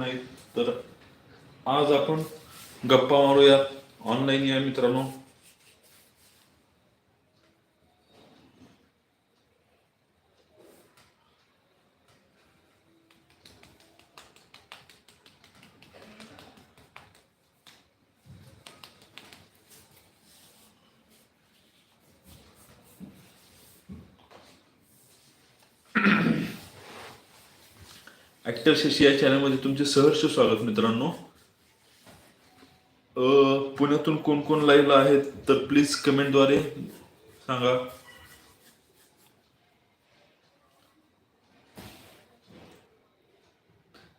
नाही तर आज आपण गप्पा मारूया. ऑनलाईन या मित्रांनो. ॲक्टर शशी या चॅनलमध्ये तुमचे सहर्ष स्वागत मित्रांनो. पुण्यातून कोण कोण लाईव्हला आहेत तर प्लीज कमेंटद्वारे सांगा.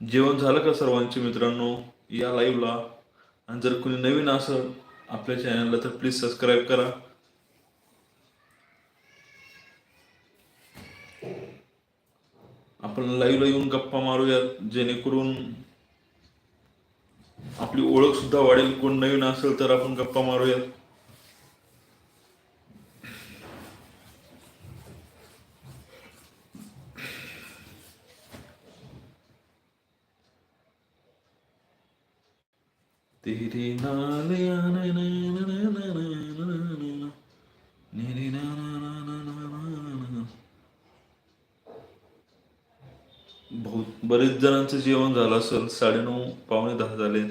जेवण झालं का सर्वांचे मित्रांनो? या लाईव्हला आणि जर कोणी नवीन असेल आपल्या चॅनलला तर प्लीज सबस्क्राईब करा. आपण लाईव्हला येऊन गप्पा मारूयात जेणेकरून आपली ओळख सुद्धा वाढेल. कोण नवीन असेल तर आपण गप्पा मारूयात. तेरी नाले बहुत बरेच जणांचं जेवण झालं असेल साडेनऊ पावणे दहा झाले.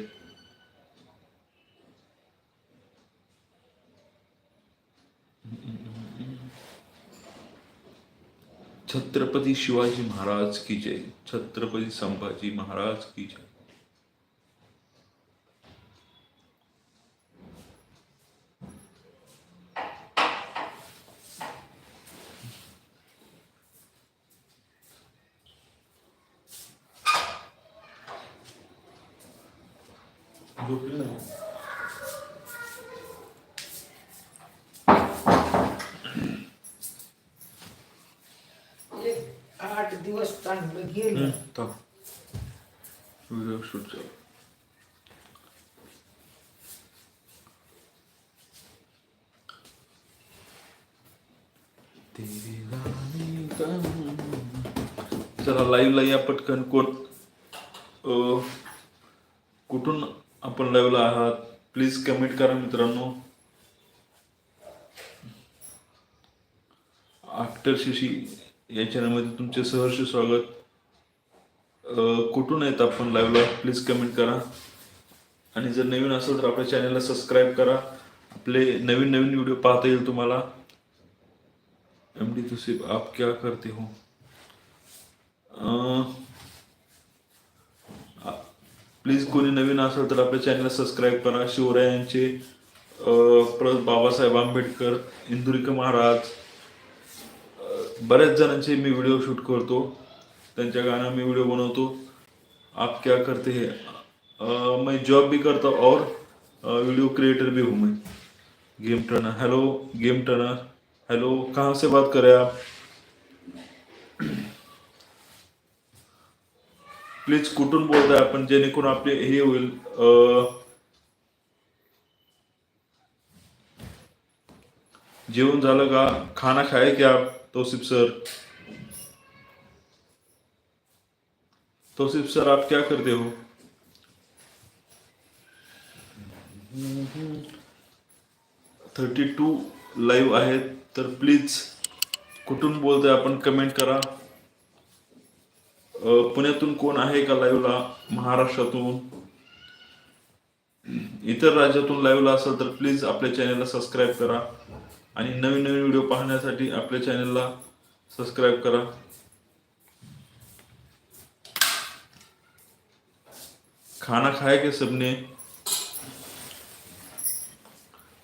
छत्रपती शिवाजी महाराज की जय. छत्रपती संभाजी महाराज की जय झोपली नाही एक आठ दिवस चांगलं गेलं थांब. व्हिडिओ शूट चालू चला लाईव्हला या पटकन कोण? अं, कुठून आपण लाईव्हला आहात? प्लीज कमेंट करा मित्रांनो. आफ्टर शशी या चॅनलमध्ये तुमचे सहर्ष स्वागत. कुठून आहेत आपण लाईव्हला प्लीज कमेंट करा. आणि जर नवीन असेल तर आपल्या चॅनलला सबस्क्राईब करा. आपले नवीन नवीन व्हिडिओ पाहता येईल तुम्हाला. एम डी तुसिफ आप क्या करते हो? प्लीज कोणी नवीन असेल तर आपल्या चॅनलला सबस्क्राईब करा. शिवरायांचे परत बाबासाहेब आंबेडकर इंदुरिका महाराज बऱ्याच जणांचे मी व्हिडिओ शूट करतो त्यांच्या गाणं मी व्हिडिओ बनवतो. आप क्या करते हे? अ, मैं जॉब भी करता और वीडियो क्रिएटर भी हूँ मैं. Game turner hello game turner hello कहाँ से बात करे आप? प्लीज कुठून बोलताय आपण जेणेकरून आपले हे होईल जेवण झालं का? खाना खाय की आप? तौसिफ सर. तौसिफ सर आप क्या करते हो? थर्टी टू लाईव्ह आहेत तर प्लीज कुठून बोलतोय आपण कमेंट करा. पुण्यातून कोण आहे का लाईव्हला महाराष्ट्रातून. इतर राज्यातून लाईव्हला असेल तर प्लीज आपल्या चॅनलला सबस्क्राईब करा. आणि नवीन नवीन व्हिडिओ पाहण्यासाठी आपल्या चॅनलला सबस्क्राईब करा. खाना खाया के सबने.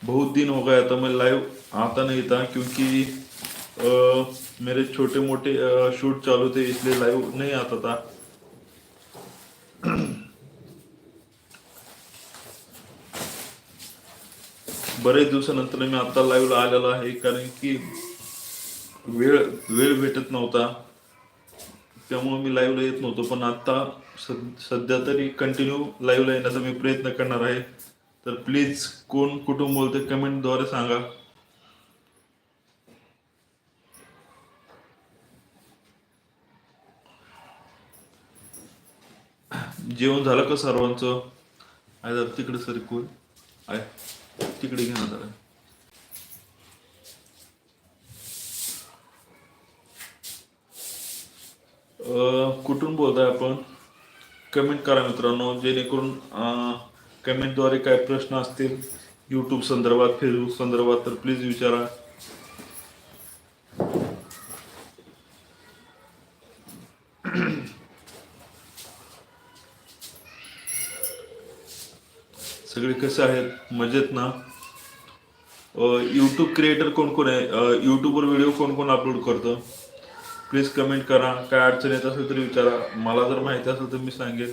बहुत दिन हो गया था मैं लाइव आता नहीं था क्योंकि आ, मेरे छोटे मोटे शूट चालू थे इसलिए लाइव नहीं आता था. बरेच दिवसानंतर मी आता लाईव्हला आलेलो आहे कारण की वेळ वेळ भेटत नव्हता. त्यामुळे मी लाईव्हला येत नव्हतो पण आता सध्या तरी कंटिन्यू लाईव्हला येण्याचा मी प्रयत्न करणार आहे. तर प्लीज कोण कुठून बोलते कमेंटद्वारे सांगा. जेवण झालं का सर्वांचं? आहे तिकडे सर कोण? आहे तिकडे घ्या ना जरा. कुठून बोलताय आपण? कमेंट करा मित्रांनो जेणेकरून कमेंटद्वारे काय प्रश्न असतील यूट्यूब संदर्भात फेसबुक संदर्भात तर प्लीज विचारा. सगळे कसे आहेत? मजेत ना? यूट्यूब क्रिएटर कोण कोण आहे? यूट्यूबवर व्हिडिओ कोण कोण अपलोड करतं? प्लीज कमेंट करा. काय अडचण येत असेल तरी विचारा. मला जर माहिती असेल तर मी सांगेन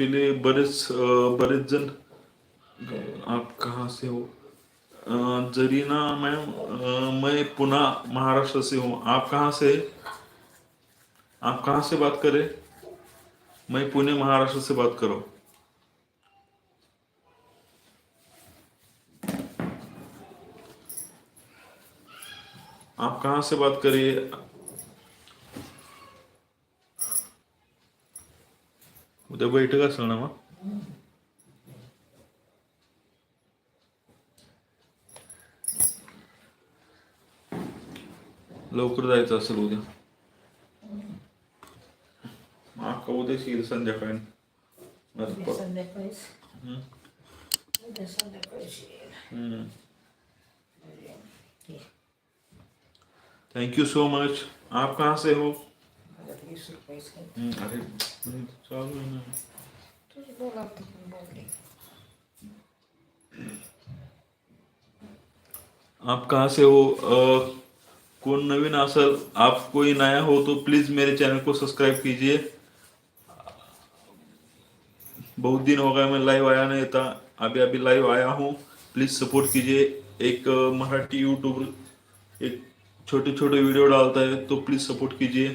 एक्चुअली बरेच बरेच जण आप कहाँ से हो? जरीना मैम मैं पुणे, महाराष्ट्र से हूँ। आप कहाँ से? आप कहाँ से बात करें? मैं पुणे, महाराष्ट्र से बात करो। आप कहाँ से बात करिए? उद्या बैठक असेल ना मग? लवकर जायचं असेल उद्या. उद्याच येईल संध्याकाळी. Thank you. सो मच आप कहाँ से हो. आहे. हम्म, अरे चालू आहे ना तुझी बोला तर पण आप कहाँ से हो? कौन नवीन असल? आप कोई नया हो तो प्लीज़ मेरे चैनल को सब्सक्राइब कीजिए। बहुत दिन हो गया मैं लाइव आया नहीं था। अभी अभी लाइव आया हूँ। प्लीज़ सपोर्ट कीजिए। एक मराठी यूट्यूबर एक छोटे छोटे वीडियो डालता है तो प्लीज़ सपोर्ट कीजिए।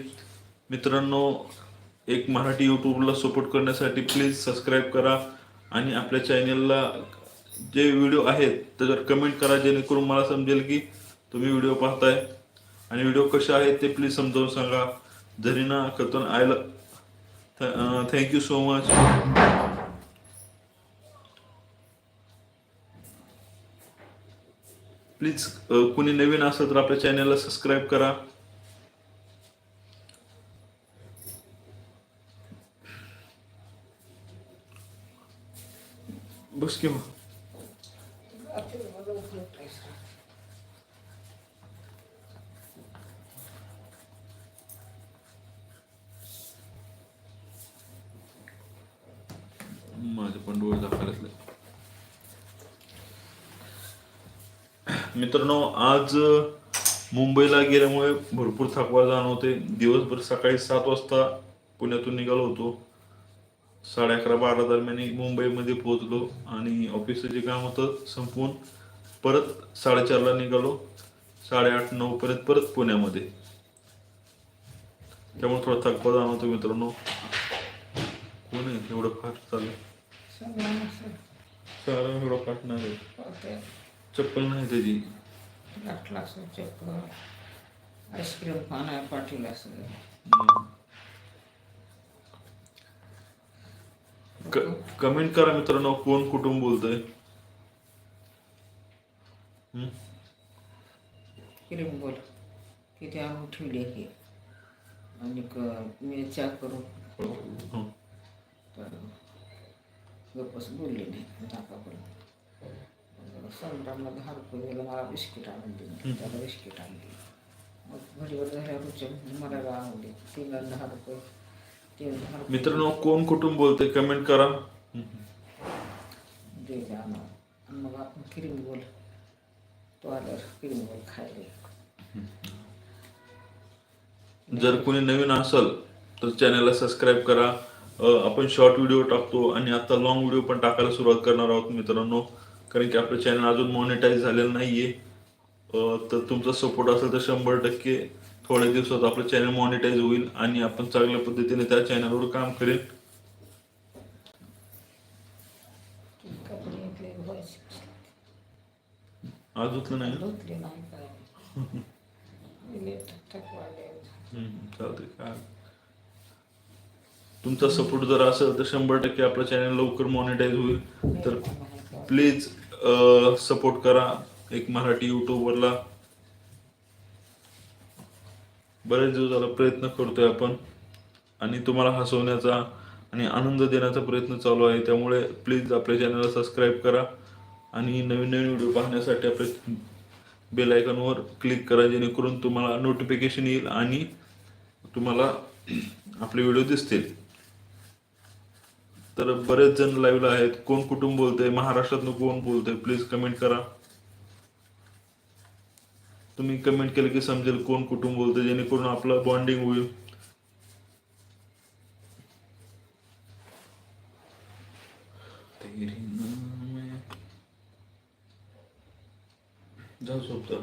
मित्रांनो एक मराठी यूट्यूबला सपोर्ट करण्यासाठी प्लीज सबस्क्राईब करा आणि आपल्या चॅनलला जे व्हिडिओ आहेत त्याच्यावर कमेंट करा जेणेकरून मला समजेल की तुम्ही व्हिडिओ पाहताय. आणि व्हिडिओ कसे आहेत ते प्लीज समजावून सांगा. झरीना कतन आयला थँक्यू सो मच प्लीज कुणी नवीन असेल तर आपल्या चॅनलला सबस्क्राईब करा. बस किंवा पण डोळे दाखवले मित्रांनो आज मुंबईला गेल्यामुळे भरपूर थकवा जाणवते दिवसभर सकाळी सात वाजता पुण्यातून निघालो होतो साडे अकरा बारा दरम्यान मुंबईमध्ये पोहोचलो आणि ऑफिसचं जे काम होतं संपवून परत साडेचारला निघालो. साडेआठ नऊ पर्यंत परत पुण्यामध्ये. त्यामुळे थोडा थकवा जाणवतो मित्रांनो. कोण आहे? एवढं फास्ट चाललं. सर सारा एवढं फास्ट नाही. चप्पल नाही त्याची. चक्कर आईस्क्रीम खाणार पाठीला असं कमेंट करा मित्रांनो कोण कुठून बोलतंय? क्रीम बोल. किती आणून ठेवली आहे आणि क- मी चहा करू. हं. गप्पच बोलली नाही. नाकापर्यंत संग्रामला दहा रुपये दिला मला बिस्किट आणून दिली त्याला बिस्किट आणली. मग घडीवर झाल्या रुचे मला आवडली तिला दहा रुपये मित्रांनो कोण कुठून बोलतंय? कमेंट करा. आणि मग आपण तो आल्यावर खायला जर कोणी नवीन असेल तर चॅनलला सबस्क्राईब करा. अ, आपण शॉर्ट व्हिडिओ टाकतो आणि आता लॉंग व्हिडिओ पण टाकायला सुरुवात करणार आहोत मित्रांनो. कारण की आपलं चॅनल अजून मॉनिटाईज झालेलं नाहीये. अं, तर तुमचा सपोर्ट असेल तर शंभर टक्के. थोड्या दिवसात आपलं चॅनल मॉनिटाईज होईल आणि आपण चांगल्या पद्धतीने त्या चॅनलवर काम करेल. आज उतलं नाही काय तुमचा सपोर्ट जर असेल तर शंभर टक्के आपलं चॅनल लवकर मॉनिटाईज होईल. तर प्लीज सपोर्ट करा. एक मराठी युट्यूबरला बरेच दिवस झाला प्रयत्न करतोय आपण. आणि तुम्हाला हसवण्याचा आणि आनंद देण्याचा प्रयत्न चालू आहे. त्यामुळे प्लीज आपल्या चॅनलला सबस्क्राईब करा. आणि नवीन नवीन व्हिडिओ पाहण्यासाठी आपल्या बेल आयकॉनवर क्लिक करा जेणेकरून तुम्हाला नोटिफिकेशन येईल आणि तुम्हाला आपले व्हिडिओ दिसतील. तर बरेच जण लाईव्हला आहेत. कोण कुटुंब बोलतंय? महाराष्ट्रातनं कोण बोलतंय? प्लीज कमेंट करा. तुम्ही कमेंट केलं की समजेल कोण कुटुंब बोलतंय जेणेकरून आपलं बॉन्डिंग होईल. तेरी नाम है. जा झोपता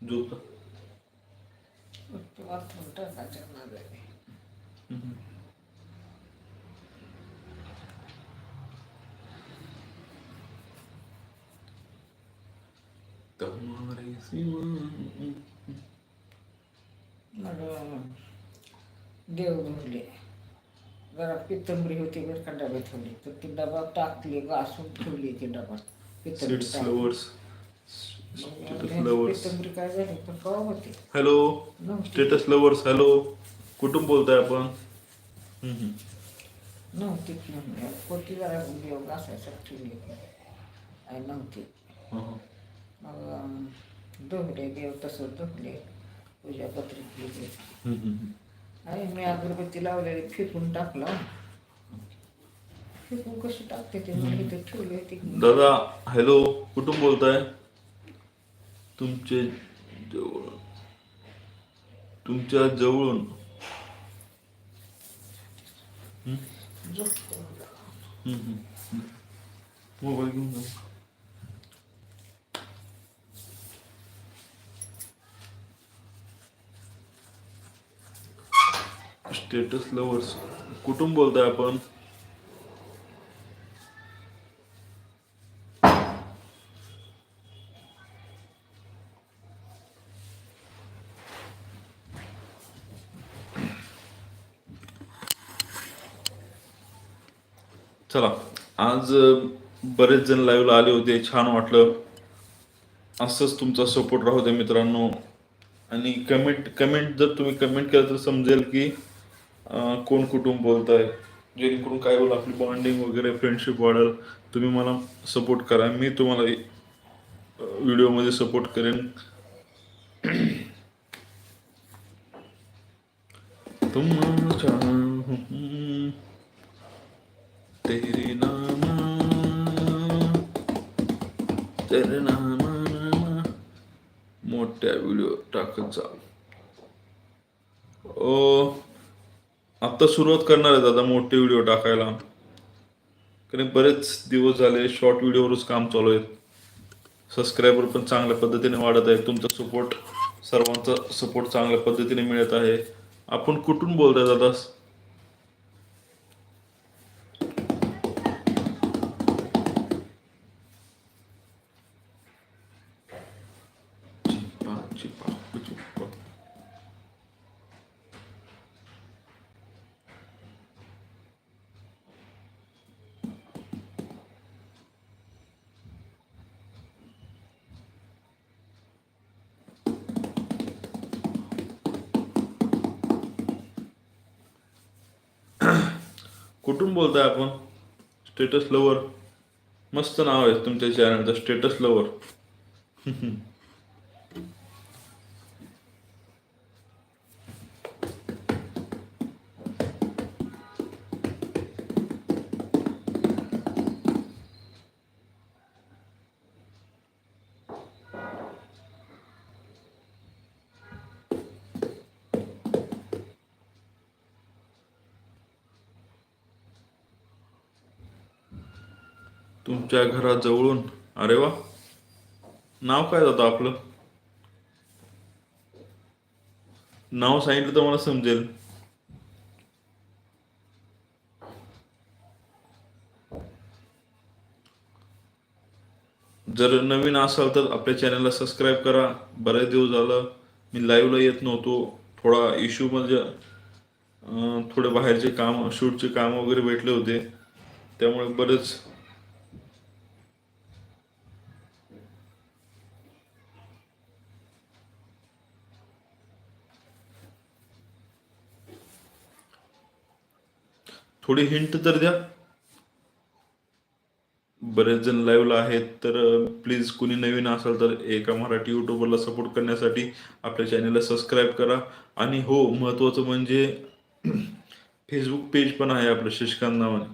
झोपता देव धुरले जरा पितंबरी होती बरं का डब्यात ठेवली. तर ती डबा टाकली घासून ठेवली ती डबा. पितंबरी. पितंबरी काय झाली? कवा होती. हॅलो नव्हती. स्टेटस लवर्स हॅलो कुठून बोलताय आपण? म्हणून कोटी जरा देव घासायसाठी ठेवली. होती आणि नव्हती. मग धुवले देव तसं धुवले पूजा पत्रिक केली. आणि मी अगरबत्ती लावलेली फेकून टाकला. फेकून कशी टाकते ते? म्हणजे ते ठेवली होती. दादा हॅलो कुठून बोलताय? तुमचे जवळ. तुमच्या जवळून. झोपतो. हम्म, हम्म, हम्म. मोबाईल घेऊन जा. स्टेटस लवर्स कुठून बोलतोय आपण? चला आज बरेच जण लाईव्हला आले होते. छान वाटलं. असंच तुमचा सपोर्ट राहू दे मित्रांनो. आणि कमेंट कमेंट जर तुम्ही कमेंट केलं तर समजेल की कोण कुठून बोलताय? जेणेकरून काय होईल आपली बॉन्डिंग वगैरे फ्रेंडशिप वाढेल. तुम्ही मला सपोर्ट करा. मी तुम्हाला व्हिडिओमध्ये सपोर्ट करेन. तुमच्या तेरे नामा तेरे नामा मोठ्या व्हिडिओ टाकत जा. आता सुरुवात करणार आहे दादा मोठे व्हिडिओ टाकायला. कारण बरेच दिवस झाले शॉर्ट व्हिडिओवरच काम चालू आहे सबस्क्रायबर पण चांगल्या पद्धतीने वाढत आहे तुमचा सपोर्ट सर्वांचा सपोर्ट चांगल्या पद्धतीने मिळत आहे. आपण कुठून बोलताय दादा? चिपा चिपा. कुठून बोलताय आपण? स्टेटस लवर मस्त नाव आहे तुमच्या चॅनलचं स्टेटस लवर तुमच्या घराजवळून. अरे वा. नाव काय जातं आपलं? नाव सांगितलं तर मला समजेल. जर नवीन असाल तर आपल्या चॅनलला सबस्क्राईब करा. बरेच दिवस झालं मी लाईव्हला येत नव्हतो. थोडा इश्यू म्हणजे थोडे बाहेरचे काम शूटचे काम वगैरे भेटले होते. त्यामुळे बरेच थोडी हिंट तर द्या. बरेच जण लाईव्हला आहेत तर प्लीज कुणी नवीन असाल तर एका मराठी युट्यूबरला सपोर्ट करण्यासाठी आपल्या चॅनलला सबस्क्राईब करा. आणि हो महत्वाचं म्हणजे फेसबुक पेज पण आहे आपलं शशिकांत नावाने.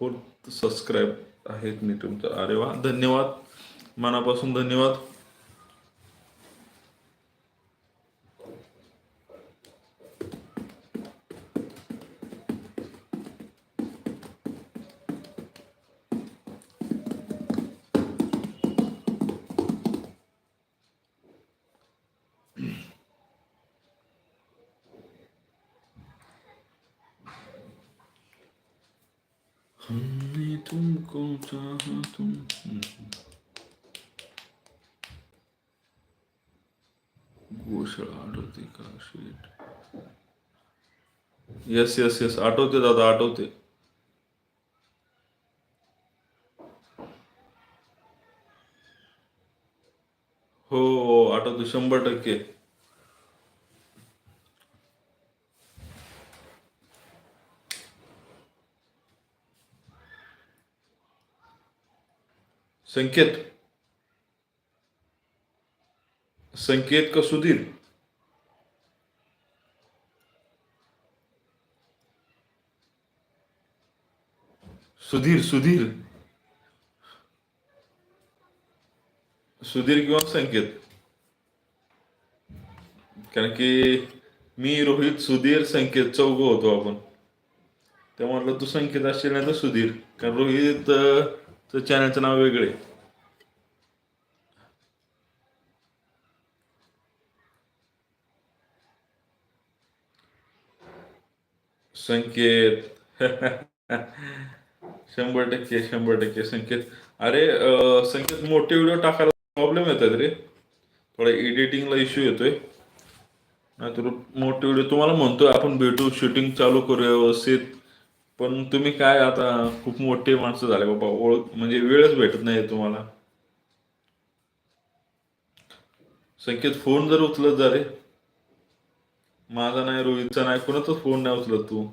फोर्थ सबस्क्राईब आहेत मी तुमचं. अरे वा धन्यवाद. मनापासून धन्यवाद. येस येस येस आठवते दादा आठवते. हो हो, आठवते. शंभर टक्के. संकेत. संकेत का सुधीर? सुधीर सुधीर. सुधीर किंवा संकेत. कारण की मी रोहित सुधीर संकेत चौघ होतो आपण. तेव्हा म्हटलं तू संकेत असेल नाही तर सुधीर. कारण रोहित चॅनलचं नाव वेगळे संकेत. शंभर टक्के शंभर टक्के संकेत. अरे संकेत मोठे व्हिडिओ टाकायला प्रॉब्लेम येतात रे. थोडा एडिटिंगला इश्यू येतोय. नाहीतर मोठे व्हिडिओ तुम्हाला म्हणतोय आपण भेटू शूटिंग चालू करूया व्यवस्थित. पण तुम्ही काय आता खूप मोठे माणसं झाले बाबा ओळख म्हणजे वेळच भेटत नाही तुम्हाला. संकेत फोन जर उचलत जा रे. माझा नाही रोहितचा नाही कोणाचाच फोन नाही उचलत तू.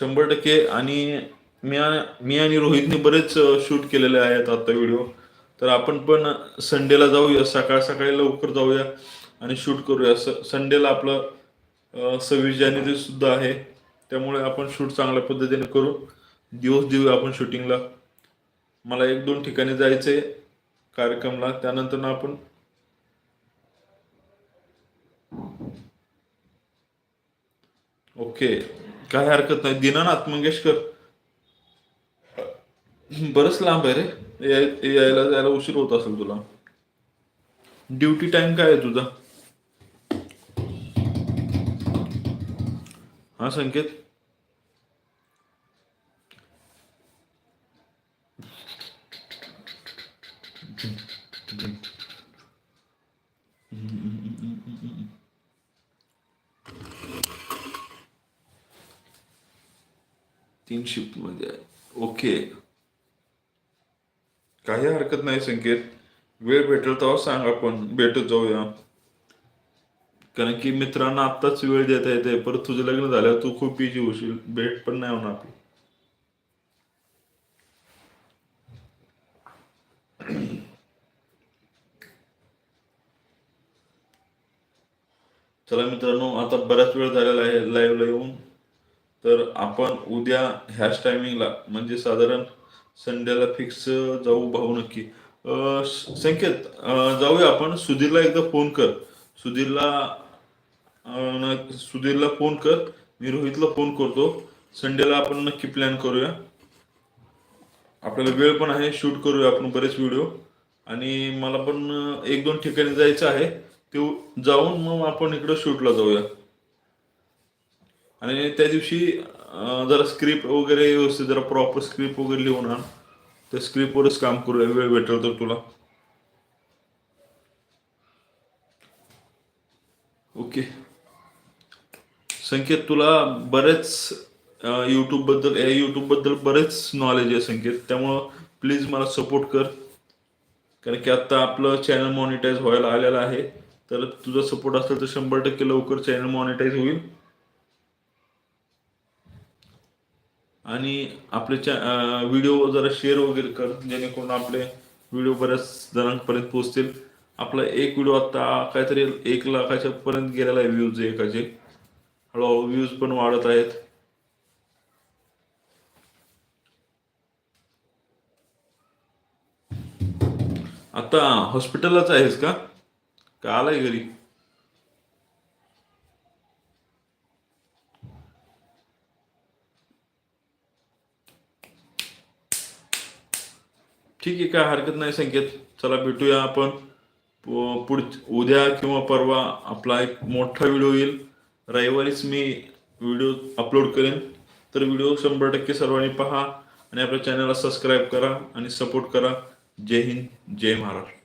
शंभर टक्के आणि मी मी आणि रोहितने बरेच शूट केलेले आहेत आता व्हिडिओ. तर आपण पण संडेला जाऊया सकाळ सकाळी लवकर जाऊया आणि शूट करूया. स संडेला आपलं सव्वीस जानेवारी सुद्धा आहे. त्यामुळे आपण शूट चांगल्या पद्धतीने करू. दिवस देऊया आपण शूटिंगला. मला एक दोन ठिकाणी जायचंय कार्यक्रमला. त्यानंतर ना आपण ओके. काय हरकत नाही. दीनानाथ मंगेशकर. बरंच लांब आहे रे. यायला जायला उशीर होत असेल तुला. ड्युटी टाइम काय आहे तुझा? हा संकेत? तीन शिफ्टमध्ये म्हणजे आहे ओके. काही हरकत नाही संकेत. वेळ भेटेल तेव्हा सांग आपण. भेटत जाऊया. कारण की मित्रांना आत्ताच वेळ देता येते. परत तुझं लग्न झाल्यावर तू खूप बिझी होशील. भेट पण नाही होणार आपली. चला मित्रांनो आता बराच वेळ झालेला आहे लाईव्हला येऊन. तर आपण उद्या ह्याच टायमिंगला म्हणजे साधारण संडेला फिक्स जाऊ भाऊ नक्की. संकेत जाऊया आपण. सुधीरला एकदा फोन कर. सुधीरला सुधीरला फोन कर. मी रोहितला फोन करतो. संडेला आपण नक्की प्लॅन करूया. आपल्याला वेळ पण आहे शूट करूया आपण बरेच व्हिडिओ आणि मला पण एक दोन ठिकाणी जायचं आहे. ते जाऊन मग आपण इकडं शूटला जाऊया. आणि त्या दिवशी जरा स्क्रिप्ट वगैरे व्यवस्थित जरा प्रॉपर स्क्रिप्ट वगैरे लिहून आण. त्या स्क्रिप्टवरच काम करूया वेळ भेटेल तर तुला. ओके. संकेत तुला बरेच यूट्यूबबद्दल यूट्यूबबद्दल बरेच नॉलेज आहे संकेत. त्यामुळं प्लीज मला सपोर्ट कर. कारण की आता आपलं चॅनल मॉनिटाईज व्हायला आलेलं आहे. तर तुझा सपोर्ट असेल तर शंभर टक्के लवकर चॅनल मॉनिटाईज होईल. आणि आपले व्हिडिओ जरा शेअर वगैरे कर जेणेकरून आपले व्हिडिओ बऱ्याच जणांपर्यंत पोहोचतील. आपला एक व्हिडिओ आता काहीतरी एक लाखाच्या पर्यंत गेलेला आहे व्ह्यूज एकाचे. हळूहळू व्ह्यूज पण वाढत आहेत. आता हॉस्पिटललाच आहेस का? का आलाय घरी? ठीक आहे काय हरकत नाही संकेत. चला भेटूया आपण. पुढ उद्या किंवा परवा आपला एक मोठा व्हिडिओ येईल. रविवारीच मी व्हिडिओ अपलोड करेन. तर व्हिडिओ शंभर टक्के सर्वांनी पहा आणि आपल्या चॅनलला सबस्क्राईब करा आणि सपोर्ट करा. जय हिंद जय महाराष्ट्र.